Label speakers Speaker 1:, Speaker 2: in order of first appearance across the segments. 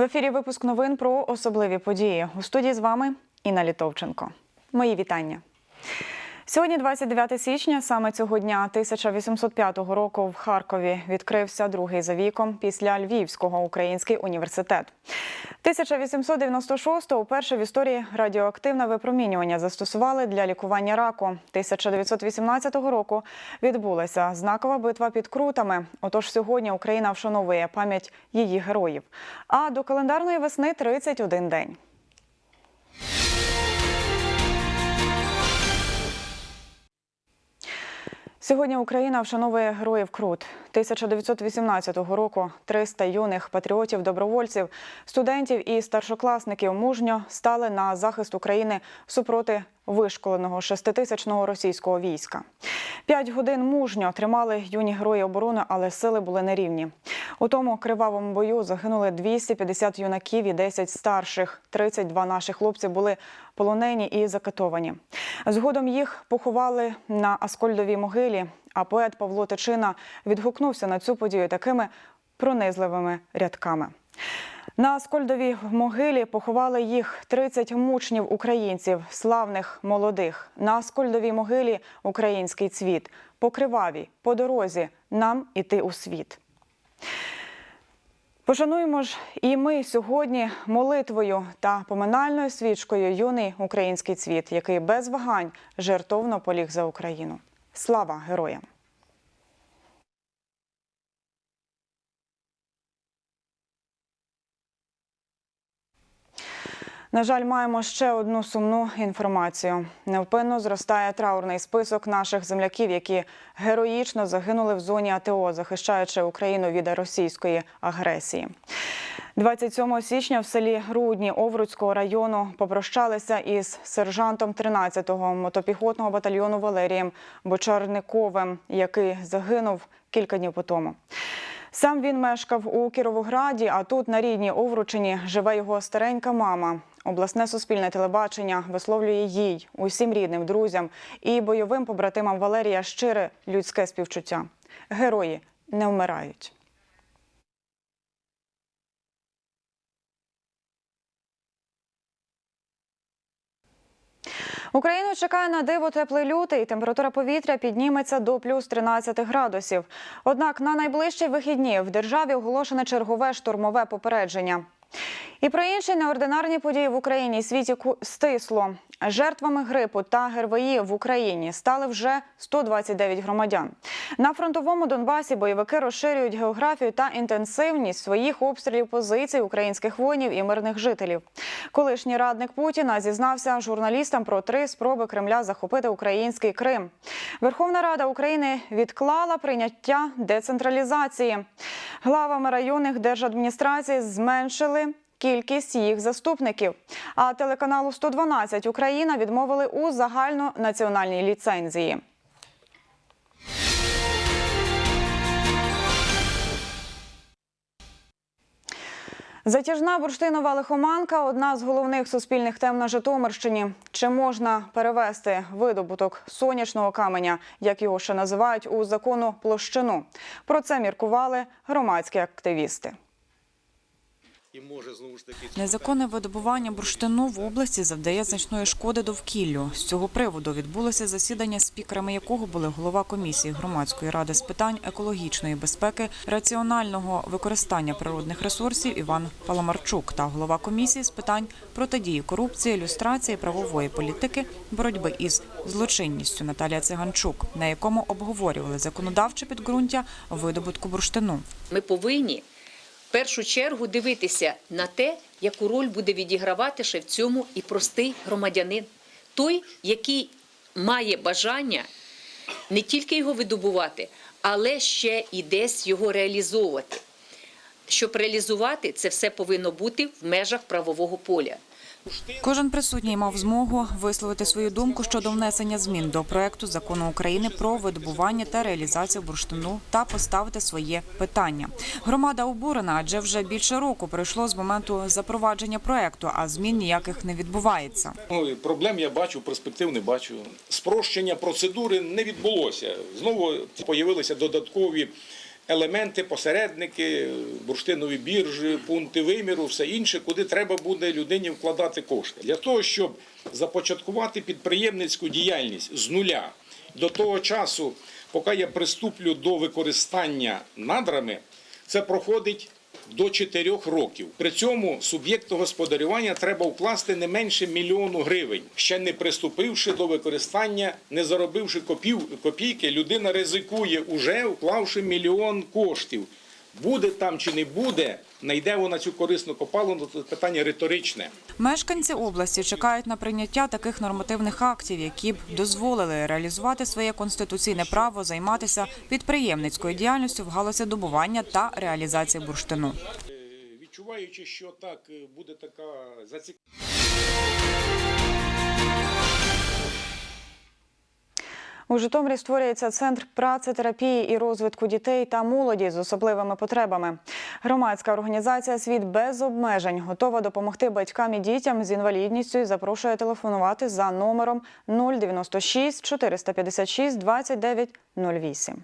Speaker 1: В ефірі випуск новин про особливі події. У студії з вами Інна Літовченко. Мої вітання. Сьогодні, 29 січня, саме цього дня 1805 року в Харкові відкрився другий за віком після Львівського український університет. 1896-го вперше в історії радіоактивне випромінювання застосували для лікування раку. 1918 року відбулася знакова битва під Крутами. Отож, сьогодні Україна вшановує пам'ять її героїв. А до календарної весни 31 день. Сьогодні Україна вшановує героїв Крут. 1918 року 300 юних патріотів-добровольців, студентів і старшокласників мужньо стали на захист України супроти вишколеного шеститисячного російського війська. П'ять годин мужньо тримали юні герої оборони, але сили були нерівні. У тому кривавому бою загинули 250 юнаків і 10 старших. 32 наші хлопці були полонені і закатовані. Згодом їх поховали на Аскольдовій могилі. А поет Павло Тичина відгукнувся на цю подію такими пронизливими рядками. На Аскольдовій могилі поховали їх 30 мучнів українців, славних молодих. На Аскольдовій могилі український цвіт. По кривавій, по дорозі нам іти у світ. Пошануємо ж і ми сьогодні молитвою та поминальною свічкою юний український цвіт, який без вагань жертовно поліг за Україну. Слава героям! На жаль, маємо ще одну сумну інформацію. Невпинно зростає траурний список наших земляків, які героїчно загинули в зоні АТО, захищаючи Україну від російської агресії. 27 січня в селі Рудні Овруцького району попрощалися із сержантом 13-го мотопіхотного батальйону Валерієм Бочарниковим, який загинув кілька днів по тому. Сам він мешкав у Кіровограді, а тут на рідній Овручині живе його старенька мама. Обласне суспільне телебачення висловлює їй, усім рідним, друзям і бойовим побратимам Валерія щире людське співчуття. Герої не вмирають. Україну чекає на диво теплий лютий. Температура повітря підніметься до плюс 13 градусів. Однак на найближчі вихідні в державі оголошене чергове штурмове попередження. І про інші неординарні події в Україні світі стисло. Жертвами грипу та ГРВІ в Україні стали вже 129 громадян. На фронтовому Донбасі бойовики розширюють географію та інтенсивність своїх обстрілів позицій українських воїнів і мирних жителів. Колишній радник Путіна зізнався журналістам про три спроби Кремля захопити український Крим. Верховна Рада України відклала прийняття децентралізації. Главами районних держадміністрацій зменшили кількість їх заступників. А телеканалу 112 Україна відмовили у загальнонаціональній ліцензії. Затяжна бурштинова лихоманка одна з головних суспільних тем на Житомирщині. Чи можна перевести видобуток сонячного каменя, як його ще називають, у закону площину? Про це міркували громадські активісти.
Speaker 2: І може знову ж таки
Speaker 3: Незаконне видобування бурштину в області завдає значної шкоди довкіллю. З цього приводу відбулося засідання, спікерами якого були голова комісії громадської ради з питань екологічної безпеки, раціонального використання природних ресурсів Іван Паламарчук та голова комісії з питань протидії корупції, люстрації, правової політики, боротьби із злочинністю Наталія Циганчук, на якому обговорювали законодавче підґрунтя видобутку бурштину.
Speaker 4: Ми повинні першу чергу дивитися на те, яку роль буде відігравати ще в цьому і простий громадянин, той, який має бажання не тільки його видобувати, але ще і десь його реалізовувати. Щоб реалізувати, це все повинно бути в межах правового поля.
Speaker 3: Кожен присутній мав змогу висловити свою думку щодо внесення змін до проекту закону України про видобування та реалізацію бурштину та поставити своє питання. Громада обурена, адже вже більше року пройшло з моменту запровадження проекту, а змін ніяких не відбувається.
Speaker 5: Проблем я бачу, перспектив не бачу. Спрощення процедури не відбулося. Знову з'явилися додаткові елементи, посередники, бурштинові біржі, пункти виміру, все інше, куди треба буде людині вкладати кошти. Для того, щоб започаткувати підприємницьку діяльність з нуля до того часу, поки я приступлю до використання надрами, це проходить до 4 років. При цьому суб'єкту господарювання треба вкласти не менше мільйону гривень. Ще не приступивши до використання, не заробивши копійки, людина ризикує уже вклавши мільйон коштів. Буде там чи не буде, знайде вона цю корисну копалину, це питання риторичне.
Speaker 3: Мешканці області чекають на прийняття таких нормативних актів, які б дозволили реалізувати своє конституційне право займатися підприємницькою діяльністю в галузі добування та реалізації бурштину.
Speaker 5: Е, Відчуваючи, що так е, буде така зацікавленість.
Speaker 1: У Житомирі створюється центр працетерапії і розвитку дітей та молоді з особливими потребами. Громадська організація Світ без обмежень готова допомогти батькам і дітям з інвалідністю і запрошує телефонувати за номером 096 456 29 08.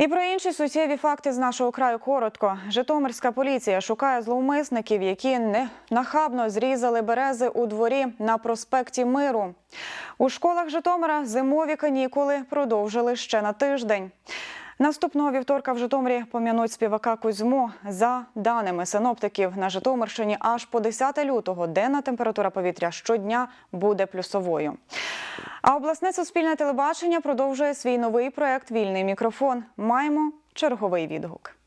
Speaker 1: І про інші суттєві факти з нашого краю коротко. Житомирська поліція шукає зловмисників, які не нахабно зрізали берези у дворі на проспекті Миру. У школах Житомира зимові канікули продовжили ще на тиждень. Наступного вівторка в Житомирі пом'януть співака Кузьму. За даними синоптиків, на Житомирщині аж по 10 лютого денна температура повітря щодня буде плюсовою. А обласне суспільне телебачення продовжує свій новий проект Вільний мікрофон. Маємо черговий відгук.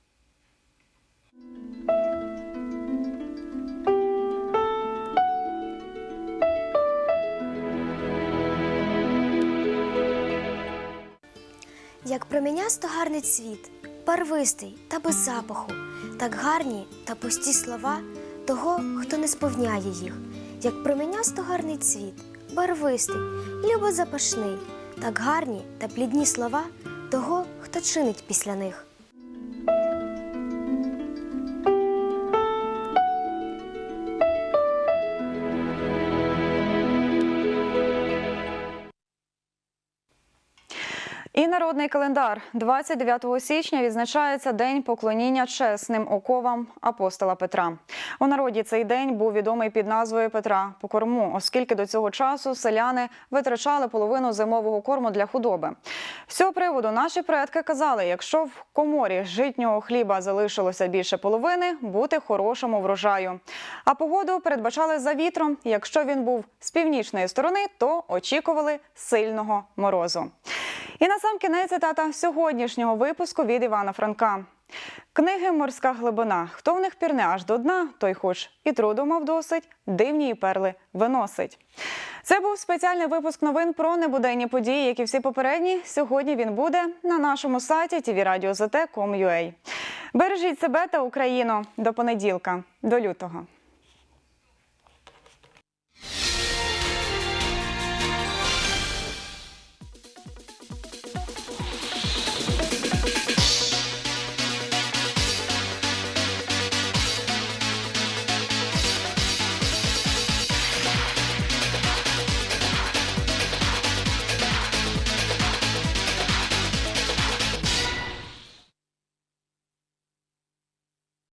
Speaker 6: Як промінясто гарний цвіт, парвистий та без запаху, так гарні та пусті слова того, хто не сповняє їх, як промінясто гарний цвіт, барвистий, любо запашний, так гарні та плідні слова того, хто чинить після них.
Speaker 1: І народний календар 29 січня відзначається День поклоніння чесним оковам апостола Петра. У народі цей день був відомий під назвою Петра по корму, оскільки до цього часу селяни витрачали половину зимового корму для худоби. З цього приводу наші предки казали: якщо в коморі житнього хліба залишилося більше половини, бути хорошому врожаю. А погоду передбачали за вітром. Якщо він був з північної сторони, то очікували сильного морозу. І на сам кінець цитата сьогоднішнього випуску від Івана Франка. Книги Морська глибина. Хто в них пірне аж до дна, той хоч і труду мав досить, дивні і перли виносить. Це був спеціальний випуск новин про небуденні події, як і всі попередні. Сьогодні він буде на нашому сайті tvradio.zt.com.ua. Бережіть себе та Україну до понеділка, до лютого.